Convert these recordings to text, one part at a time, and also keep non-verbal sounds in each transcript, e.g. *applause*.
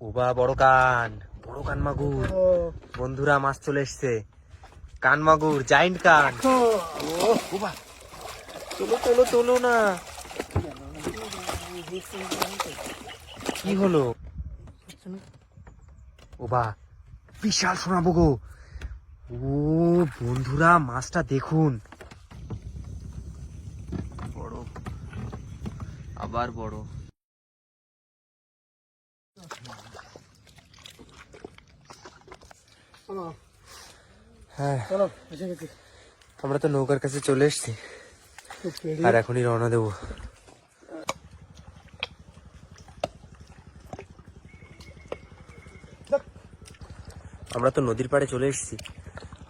ওবা বড় কান। বড় কান মাগুর। বন্ধুরা মাছ চলে এসছে। কান মাগুর জাইন্ট কান। চলো চলো চলো না। কি হলো? ওবা বিশাল শোনাবো গো। ও বন্ধুরা মাছটা দেখুন। বড়। আবার বড়। হ্যাঁ। আমরা তো নৌকার কাছে চলে এসেছি। আর এখনই রওনা দেবো। আমরা তো নদীর পাড়ে চলে এসেছি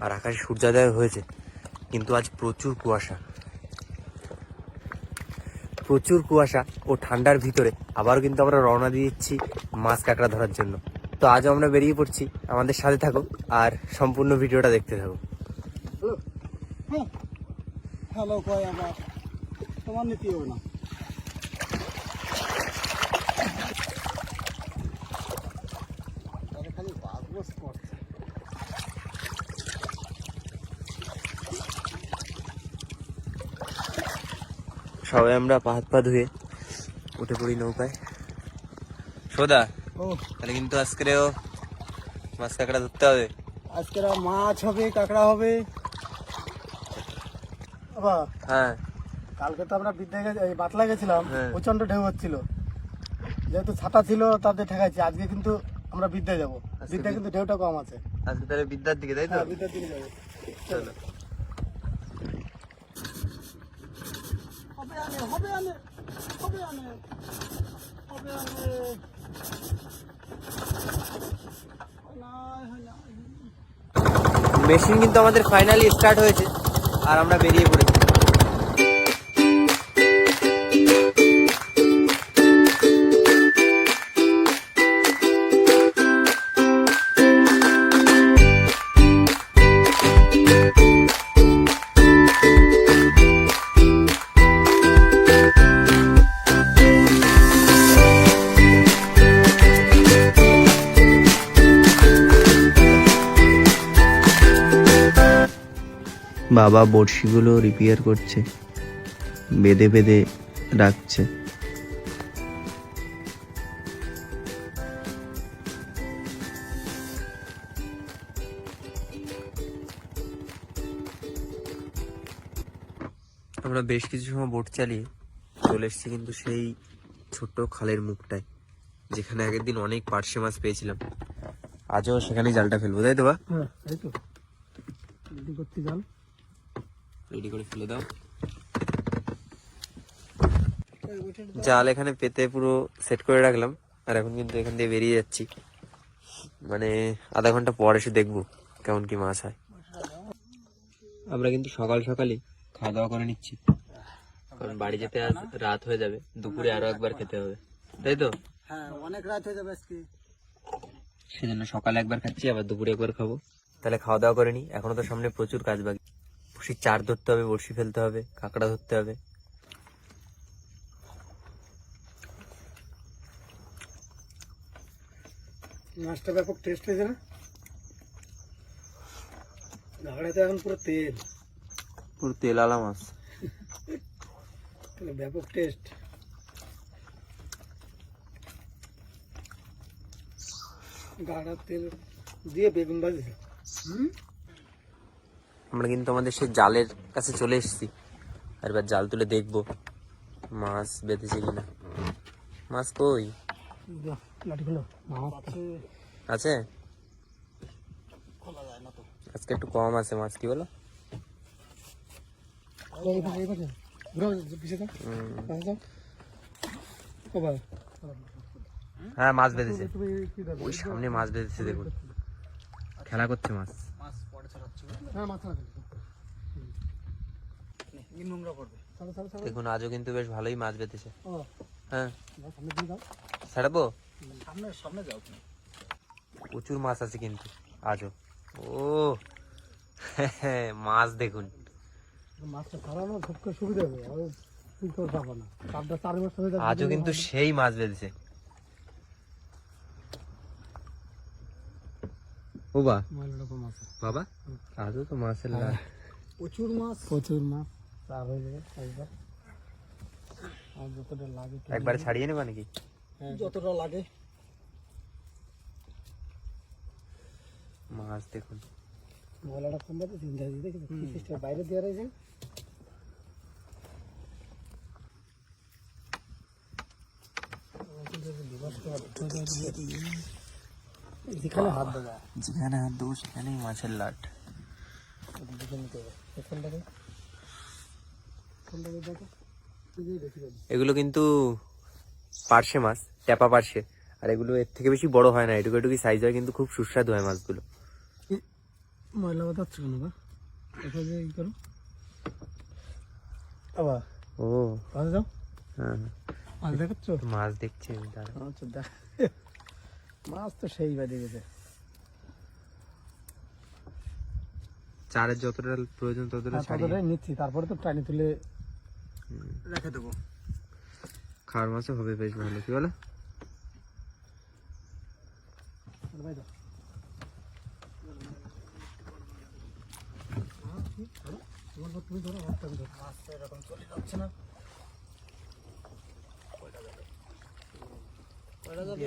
আর আকাশে সূর্যোদয় হয়েছে কিন্তু আজ প্রচুর কুয়াশা। প্রচুর কুয়াশা ও ঠান্ডার ভিতরে আবারও কিন্তু আমরা রওনা দিচ্ছি মাছ কাঁকড়া ধরার জন্য। তো আজও আমরা বেরিয়ে পড়ছি। আমাদের সাথে থাকো আর সম্পূর্ণ ভিডিওটা দেখতে থাকো হ্যালো। কয় আবার তোমার নীতি হবে না। খালি বাজবস সবাই আমরা পা হাত পা ধুয়ে উঠে পড়ি নৌকায়। সোদা তাহলে কিন্তু আজকেও মাছ কাঁকড়া ধরতে হবে। আজকের আর মাছ হবে কাঁকড়া হবে। বাবা হ্যাঁ। কালকে তো আমরা বিদ্যা গেছি বাতলা গেছিলাম হ্যাঁ। প্রচণ্ড ঢেউ হচ্ছিল। যেহেতু ছাতা ছিল তাতে ঠেকাইছি। আজকে কিন্তু আমরা বিদ্যা যাব। আজকে বিদ্যা কিন্তু ঢেউটা কম আছে। আজকে তাহলে বিদ্যার দিকে তাই তো? হ্যাঁ বিদ্যার দিকে যাব। চলো হবে আনে হবে আনে হবে আনে হবে আনে নাই, হয় নাই। মেশিন কিন্তু আমাদের ফাইনালি স্টার্ট হয়েছে আর আমরা বেরিয়ে পড়েছি। বাবা বড়শিগুলো রিপেয়ার করছে বেঁধে বেঁধে রাখছে। আমরা বেশ কিছু সময় বোট চালিয়ে চলে এসেছি কিন্তু সেই ছোট্ট খালের মুখটায় যেখানে আগের দিন অনেক পার্শে মাছ পেয়েছিলাম। আজও সেখানেই জালটা ফেলব তাই তো বা? হ্যাঁ এই তো। করতে যান রেডি করে ফেলে দাও। জাল এখানে পেতে পুরো সেট করে রাখলাম আর এখন কিন্তু এখান দিয়ে বেরিয়ে যাচ্ছি। মানে আধা ঘণ্টা পর এসে দেখব কেমন কি মাছ হয়। আমরা কিন্তু সকাল সকালই খাওয়া দাওয়া করে নিচ্ছি। কারণ বাড়ি যেতে আজ রাত হয়ে যাবে দুপুরে আরও একবার খেতে হবে। তাই তো? হ্যাঁ অনেক রাত হয়ে যাবে আজকে। সেজন্য সকালে একবার খাচ্ছি আবার দুপুরে একবার খাব। তাহলে খাওয়া দাওয়া করে নি এখনও তো সামনে প্রচুর কাজ বাকি বড়শির চার ধরতে হবে বড়শি ফেলতে হবে কাঁকড়া ধরতে হবে। মাছটা ব্যাপক টেস্ট হয়েছে না? ঝাড়াতে এখন পুরো তেল। পুরো তেল আলা মাছ ব্যাপক টেস্ট গাড়া তেল দিয়ে বেগুন ভাজি। আমরা কিন্তু আমাদের সেই জালের কাছে চলে এসেছি। আর এবার জাল তুলে দেখব মাছ বেঁধেছে কিনা। মাছ কই? মাছ আছে। আজকে একটু কম আছে মাছ কি বলো? হ্যাঁ মাছ বেঁধেছে? ওই সামনে মাছ বেঁধেছে দেখুন। খেলা করছে মাছ। হ্যাঁ। দেখুন আজও কিন্তু বেশ ভালোই মাছ বেঁধেছে। হ্যাঁ। যাও, সামনে দিয়ে যাও। ছাড়াবো? সামনে সামনে যাও। প্রচুর মাছ আছে কিন্তু আজও। ও মাছ দেখুন। মাছটা ছাড়ানো সুবিধা হবে। হয়ে আজও কিন্তু সেই মাছ বেঁধেছে। ও বা ময়লাটা কম আছে বাবা আদৌ তো মাছের লাট প্রচুর মাছ প্রচুর মাছ চার হয়ে যাবে একবার আর যতটা লাগে তো একবারে ছাড়িয়ে নেবা নাকি হ্যাঁ, যতটা লাগে মাছ দেখুন ময়লাটা কম যাবে চিন্তা দিয়ে দেখি পিসটা বাইরে দিয়ে রয়েছে যেখানে হাত দেওয়া। যেখানে হাত দেবো সেখানেই মাছের লাট। দেখে নিতে হবে এখানটাকে এখানটাকে দেখো তুই দেখি যাবি এগুলো কিন্তু পার্শে মাছ ট্যাপা পার্শে। আর এগুলো এর থেকে বেশি বড় হয় না এটুকু এটুকু সাইজ হয় কিন্তু খুব সুস্বাদু হয় মাছগুলো। ময়লা কেন বা? এটা যে ই করো? আবার? ও। পাশে যাও হ্যাঁ। মাছ দেখাচ্ছ? মাছ দেখছি দাঁড়াও। আচ্ছা দেখ। মাছ তো সেই বাজে গেছে। চারের যতটা প্রয়োজন ততটা ছাড়িয়ে। ততটাই নিচ্ছি তারপরে তো টানি তুলে রেখে দেবো। খাওয়ার মাছও হবে বেশ ভালো কি বলো? তুমি ধরো মাছ। এরকম চলে যাচ্ছে না কয়টা যাবে কয়টা যাবে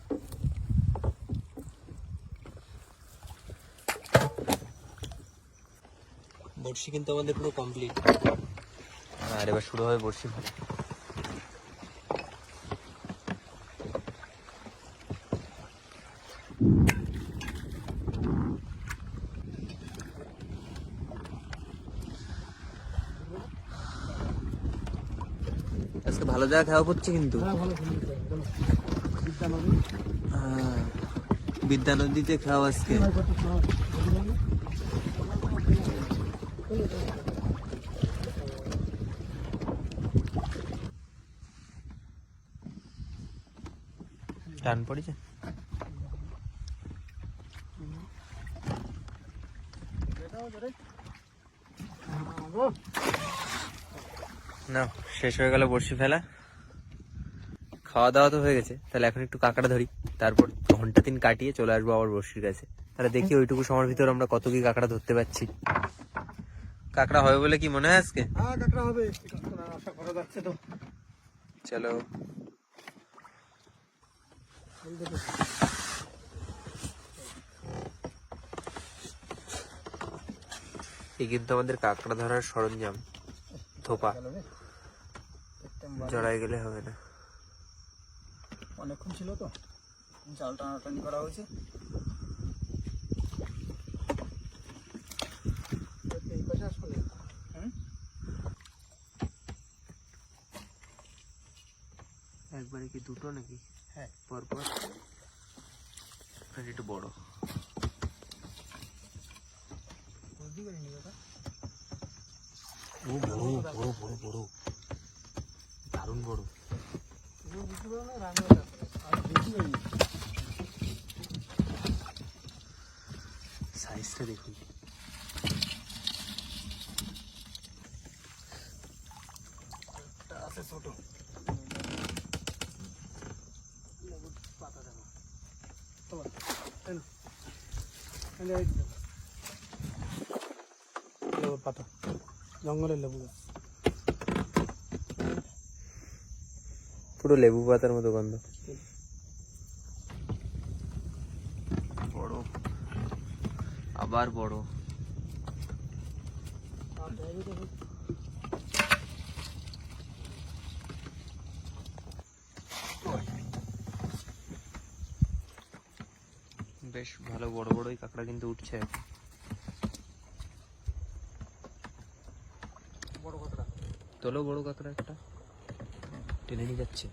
বড়শি কিন্তু আমাদের পুরো কমপ্লিট আর এবার শুরু হবে বড়শি ফেলা আজকে ভালো জায়গা খাওয়া পড়ছে কিন্তু। হ্যাঁ। বিদ্যা নদী বিদ্যা নদীতে খাওয়া আজকে। ভাই টান পড়েছে? না শেষ হয়ে গেল বড়শি ফেলা। খাওয়া দাওয়া তো হয়ে গেছে। তাহলে এখন একটু কাঁকড়া ধরি। তারপর ঘণ্টা তিন কাটিয়ে চলে আসব আবার বড়শির কাছে। তাহলে দেখি ওইটুকু সময়ের ভিতর আমরা কত কি কাঁকড়া ধরতে পারছি। কাঁকড়া হবে বলে কি মনে হয় আজকে? হ্যাঁ কাঁকড়া হবে। আশা করা যাচ্ছে তো। চলো। এই কিন্তু আমাদের কাঁকড়া ধরার সরঞ্জাম থোপা জড়াই গেলে হবে না। অনেকক্ষণ ছিল তো। জাল টানাটানি করা হয়েছে। এই পাশে আসব না? একবারে কি দুটো নাকি? হ্যাঁ। পর পর একটু বড়। বুঝতে পারিনি দাদা ও বড় বড় বড় বড় দারুণ বড়। বুঝতে পারো না রান্না আর সাইজটা দেখুন একটা আছে ছোট লেবুর পাতা দেখো তোমার এই নাও। এই যে এই যে দেখো। লেবুর পাতা। জঙ্গলের লেবু গাছ। পুরো লেবু পাতার মতো গন্ধ। বড়। আবার বড় আর দেখো দেখো বেশ ভালো বড় বড়ই কাঁকড়া কিন্তু উঠছে। বড় কথাটা তোলো বড় কাঁকড়া একটা। টেনে নিয়ে যাচ্ছে।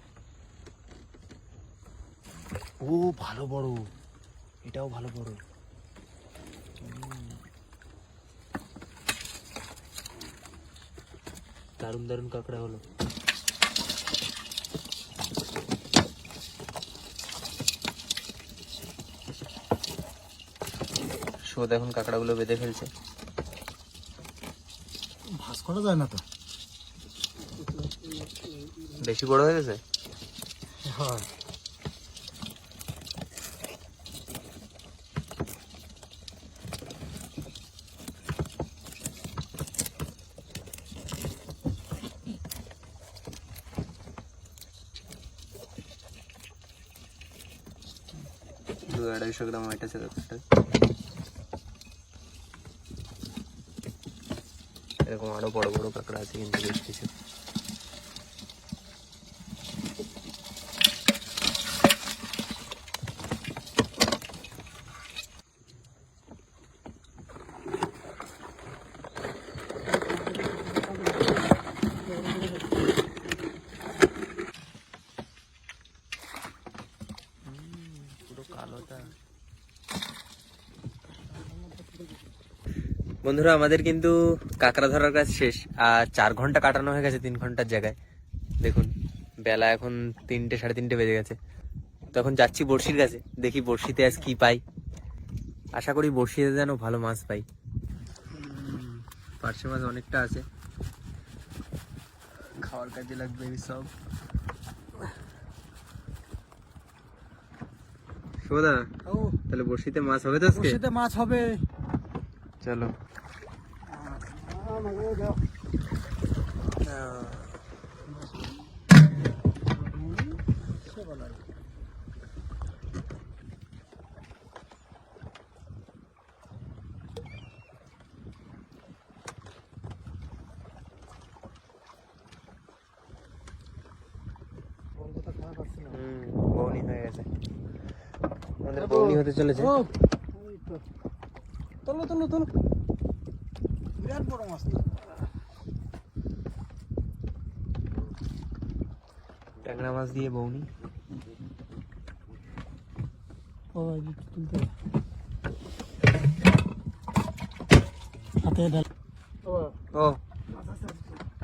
ও ভালো বড়। এটাও ভালো বড়। দারুণ দারুণ কাঁকড়া হলো। শোধ এখন কাঁকড়াগুলো বেঁধে ফেলছে। ভাস করা যায় না তো? বেশি বড় হয়ে গেছে? হ্যাঁ। দু আড়াইশো গ্রাম ওইটা ছিল। এরকম আরও বড় বড় কাঁকড়া আছে কিন্তু বেশ কিছু পুরো কালোটা বন্ধুরা আমাদের কিন্তু কাঁকড়া ধরার কাজ শেষ আর চার ঘণ্টা কাটানো হয়ে গেছে তিন ঘণ্টার জায়গায়। দেখুন বেলা এখন তিনটে সাড়ে তিনটে বেজে গেছে। তখন যাচ্ছি বড়শির কাছে দেখি বড়শিতে আজ কি পাই। আশা করি বড়শিতে যেন ভালো মাছ পাই। পার্শে মাছ অনেকটা আছে। খাওয়ার কাজে লাগবে সব। শোদা তাহলে বড়শিতে মাছ হবে তো আজকে? বসিতে মাছ হবে। চলো আমাকে দাও সে বলা বন্ধুটা খারাপ আসছে না হুম বৌনি হয়ে গেছে। আমাদের বৌনি হতে চলেছে। তোলো তোলো। বিরাট বড় মাছ না ট্যাংরা মাছ দিয়ে বৌনি। ও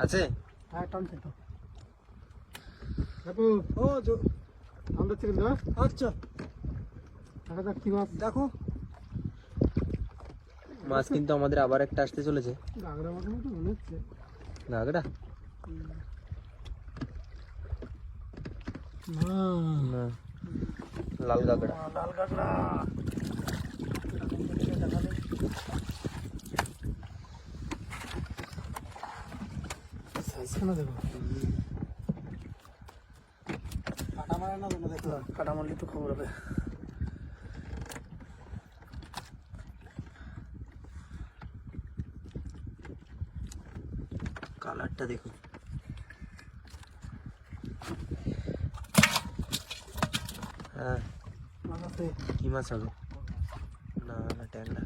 আছে, হ্যাঁ টানছে তো। ও আমরা দেওয়া আচ্ছা। দেখা যাক কি মাছ। দেখো। মাছ কিন্তু আমাদের আবার একটা আসতে চলেছে। গাগরা মাছের মতো মনে হচ্ছে। গাগড়া না। না। লাল গাগড়া লাল গাগরা সাইজ দেখো কাটা মারে না দেখো কাটা মারলে তো খবর হবে। কালারটা দেখুন হ্যাঁ মাছ আছে কি মাছ হবে না না ট্যাংরা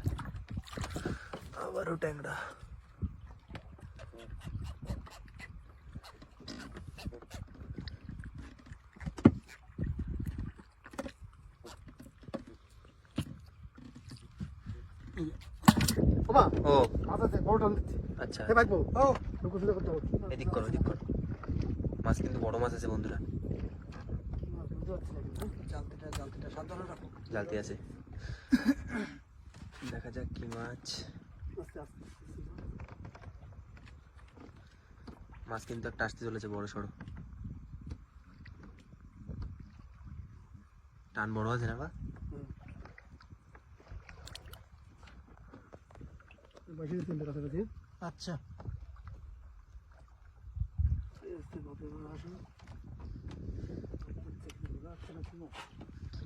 আচ্ছা। হে ভাইবো ও লুকো সুদে করতে হবে। এদিক করো এদিক করো। মাছ কিন্তু বড় মাছ আছে বন্ধুরা। জালতি আছে। দেখা যাক কি মাছ। মাছ কিন্তু একটা আসতে চলেছে বড় সড়ো। টান বড় আছে না বা? তিনটে কাছাকাছি আচ্ছা।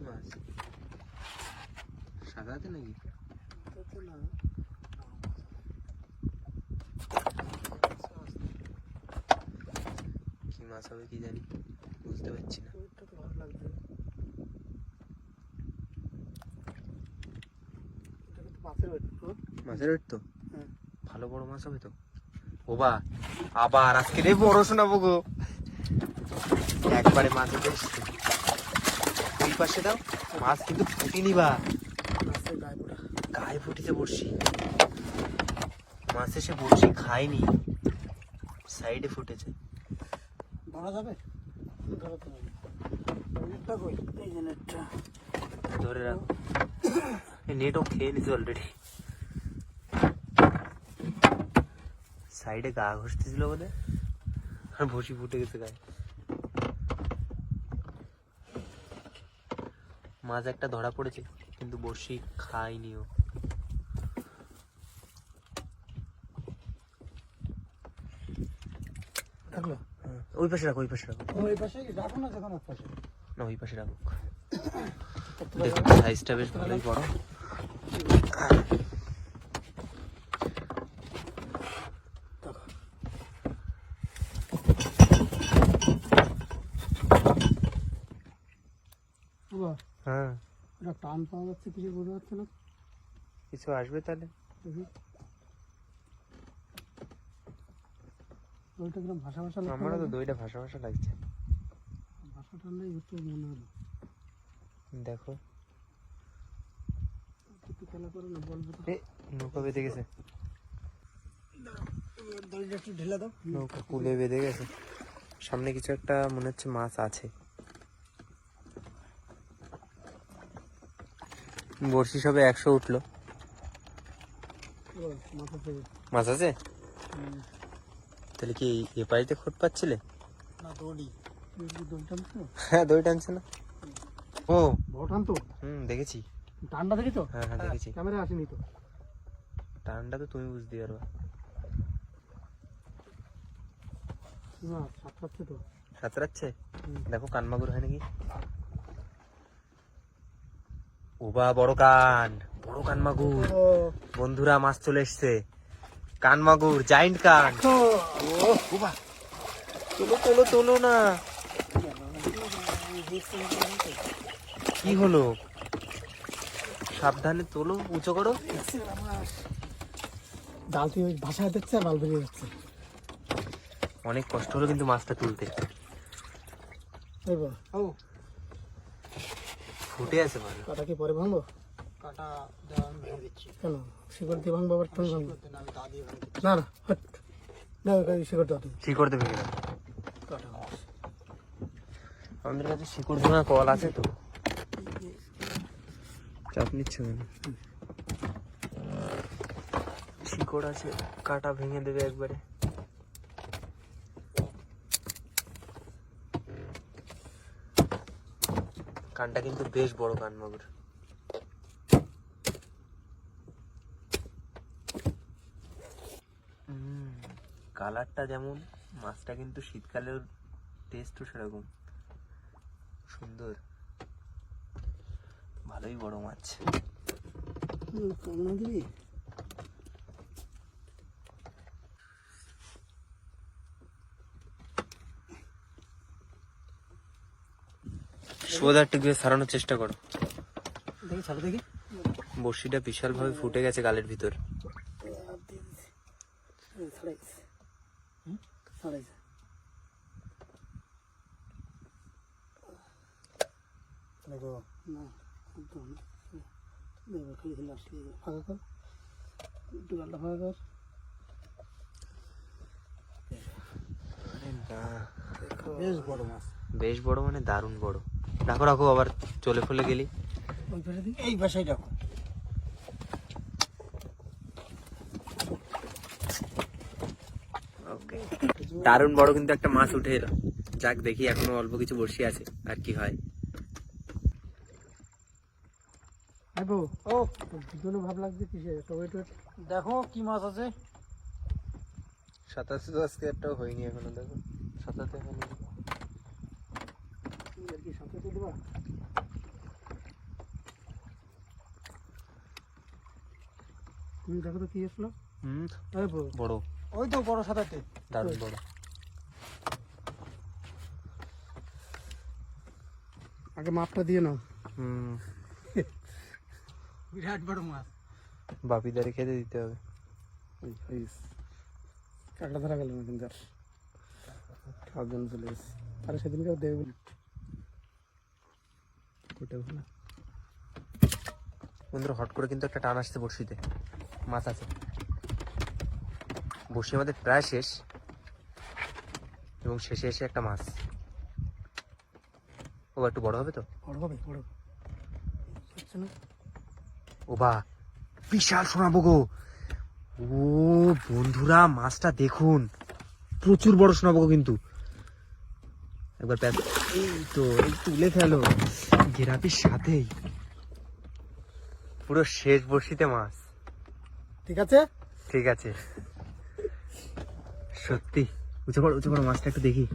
মাছ সাদাতে নাকি? না কি মাছ হবে কি জানি বুঝতে পারছি না। ওইটা তো ভালো লাগছে এটা কিন্তু মাছের ওয়েট তো মাছের ওয়েট তো হ্যাঁ ভালো বড় মাছ হবে তো? ও বা আবার আজকে রে বড় শোনাবো গো। একবারে মাছ উঠে এসছে। ওই পাশে দাও মাছ কিন্তু ফুটিনি বা। গায়ে ফুটিতে বড়শি। মাছ এসে বড়শি খায়নি। সাইডে ফুটেছে। ধরা যাবে? ধরা রাখো। নেটও খেয়ে নিছে অলরেডি সাইডে গা ঘষতেছিল বোধ আর ভসি ফুটে গেছে গায়ে। মাছ একটা ধরা পড়েছে কিন্তু বসি খায়নি ও। ওই পাশে রাখো ওই পাশে রাখো। ওই পাশে রাখো না যখন পাশে? না ওই পাশে রাখো। *coughs* দেখুন সাইজটা বেশ ভালোই বড় দেখো বাবা হ্যাঁ এটা টান পাওয়া যাচ্ছে কিছু বোঝা যাচ্ছে না। কিছু আসবে তাহলে? ভাষা ভাষা লাগছে আমারও তো দইটা লাগছে। ভাষা টানলেই একটু মনে হলো। দেখো। একটু খেলা করে না বলব তো। এ নৌকা বেঁধে গেছে। দড়িটা একটু ঢেলে দাও। নৌকা কুলে বেঁধে গেছে। সামনে কিছু একটা মনে হচ্ছে মাছ আছে। বড়শি সবে একশো উঠল। মাছ আছে? তাহলে কি এ পাড়িতে খোট পাচ্ছিলে হ্যাঁ দই টানছে না। ও। বড় টান তো? হুম দেখেছি। টানটা দেখি তো হ্যাঁ হ্যাঁ দেখেছি। ক্যামেরা আসেনি তো? টানটা তো তুমি বুঝতে পারবা। না সাতটাচ্ছে তো। সাঁতরাচ্ছে। দেখো কান মাগুর হয় নাকি? ওবা বড় কান। বড় কান মাগুর। বন্ধুরা মাছ চলে এসছে। কান মাগুর জাইন্ট কান। তোলো তোলো তোলো না। কি হলো? সাবধানে তোলো উঁচু করো। ডাল তুই ওই ভাষায় দেখছে ডাল বেরিয়ে যাচ্ছে। অনেক কষ্ট হলো কিন্তু মাছটা তুলতে। ও। ফুটে আছে ভালো কাটা কি পরে ভাঙবো কাটা দেওয়া আমি ভেঙে দিচ্ছি কেন শিকড় দিয়ে ভাঙবো আবার তুমি ভাঙবো না না হট না ওই শিকড় দাও তুমি শিকড় দেবে কিনা কাটা আমাদের কাছে শিকড় ভাঙা কল আছে তো চাপ নিচ্ছে কেন শিকড় আছে কাটা ভেঙে দেবে একবারে কানটা কিন্তু বেশ বড় কান মাগুর। কালারটা যেমন মাছটা কিন্তু শীতকালের টেস্টও সেরকম। সুন্দর। ভালোই বড় মাছ। কেমন দিবি সারানোর চেষ্টা করো। দেখি বড়শিটা বিশাল ভাবে ফুটে গেছে গালের ভিতর। বেশ বড় মাছ। বেশ বড় মানে দারুণ বড়। রাখো রাখো আবার চলে ফলে গেলি। এই পাশেই রাখো। দারুণ বড় কিন্তু একটা মাছ উঠে এলো। যাক দেখি এখনও অল্প কিছু বসে আছে আর কি হয়। ও দুজনে ভাব লাগছে কিসে দেখো কি মাছ আছে। সাতাশে তো আজকে একটাও হয়নি এখনও দেখো। সাতাতে হয়নি আর কি সাথে তো দেবা তুমি দেখো তো কি আসলো হুম বড়। ওই তো বড় সাদাতে দারুণ বড়। আগে মাপটা দিয়ে নাও। হুম। বিরাট বড় মাছ। বাপিদারে খেতে দিতে হবে। কাকড়া ধরা গেল না কিন্তু আর। খাওয়ার জন্য চলে গেছে। আরে সেদিনকেও দেবে ওটা ভালো বন্ধুরা হট করে কিন্তু একটা টান আসছে বড়শিতে। মাছ আছে। বড়শি আমাদের প্রায় শেষ। এবং শেষে এসে একটা মাছ। ও একটু বড় হবে তো? বড় হবে বড় ও বা বিশাল শোনাবো গো। ও বন্ধুরা মাছটা দেখুন। প্রচুর বড় শোনাবো গো কিন্তু। একবার প্যাক এই তো তুলে ফেলো। গেরাপির সাথেই। পুরো শেষ বর্ষিতে মাছ। ঠিক আছে? ঠিক আছে। সত্যি। উঁচু করো উঁচু করো মাছটা একটু দেখি।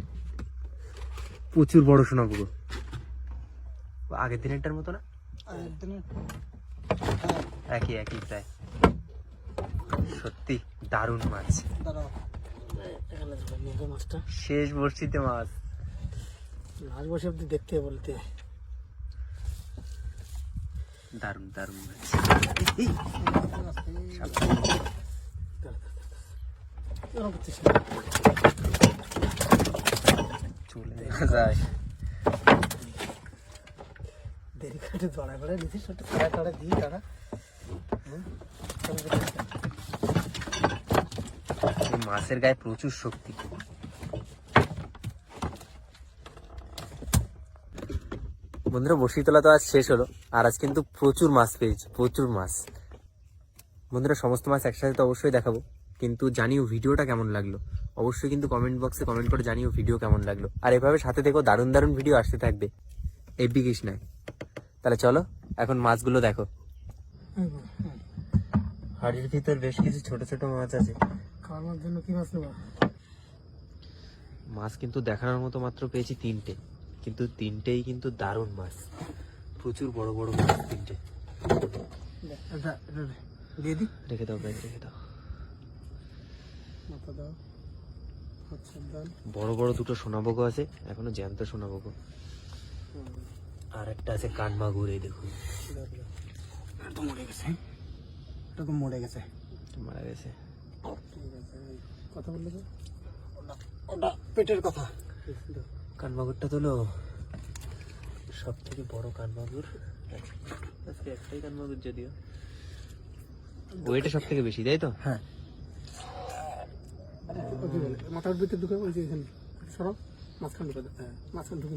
প্রচুর বড় গো ও আগের দিনেরটার মতো না? একই একই প্রায়। সত্যি দারুণ মাছ। শেষ বর্ষিতে মাছ। লাশ বসে অব্দি দেখতে বলতে। দারুণ দারুণ চলে যায়। দেরি করে দড়ায় বেড়ায় নিতিস ওটা তাড়া তাড়া দিই তারা মাছের গায়ে প্রচুর শক্তি। বন্ধুরা বসি তোলা তো আজ শেষ হলো। আর আজ কিন্তু প্রচুর মাছ পেয়েছি প্রচুর মাছ। বন্ধুরা সমস্ত মাছ একসাথে তো অবশ্যই দেখাবো। কিন্তু জানিও ভিডিওটা কেমন লাগল? অবশ্যই কিন্তু কমেন্ট বক্সে কমেন্ট করে জানিও ভিডিও কেমন লাগল। আর এভাবে সাথে দেখো দারুণ দারুণ ভিডিও আসতে থাকবে। এফবি কৃষ্ণায়। তাহলে চলো এখন মাছগুলো দেখো। হাড়ির ভিতর বেশ কিছু ছোট ছোট মাছ আছে। খাওয়ার জন্য কি মাছ নেবা? মাছ কিন্তু দেখানোর মতো মাত্র পেয়েছি তিনটে। কিন্তু তিনটেই কিন্তু দারুণ মাছ। প্রচুর বড় বড় মাছ তিনটে। দিই রেখে দাও ব্যাগ রেখে দাও। আচ্ছা বড় বড় দুটো সোনাবগো আছে এখনও জ্যান্ত সোনাবগো। আর একটা আছে কানমাগুর এই দেখুন। তো মরে গেছে। এটা তো মরে গেছে। মারা গেছে। কথা বললে ওটা পেটের কথা। কানমাগুরটা তোলো সব থেকে বড় কানমাগুর আজকে একটাই কানমাগুর যদিও। ওইটা সব থেকে বেশি তাই তো? হ্যাঁ। মাথার ভিতরে ঢুকে ওই যে এখানে সরব মাঝখান ঢুকে হ্যাঁ মাঝখান ঢুকে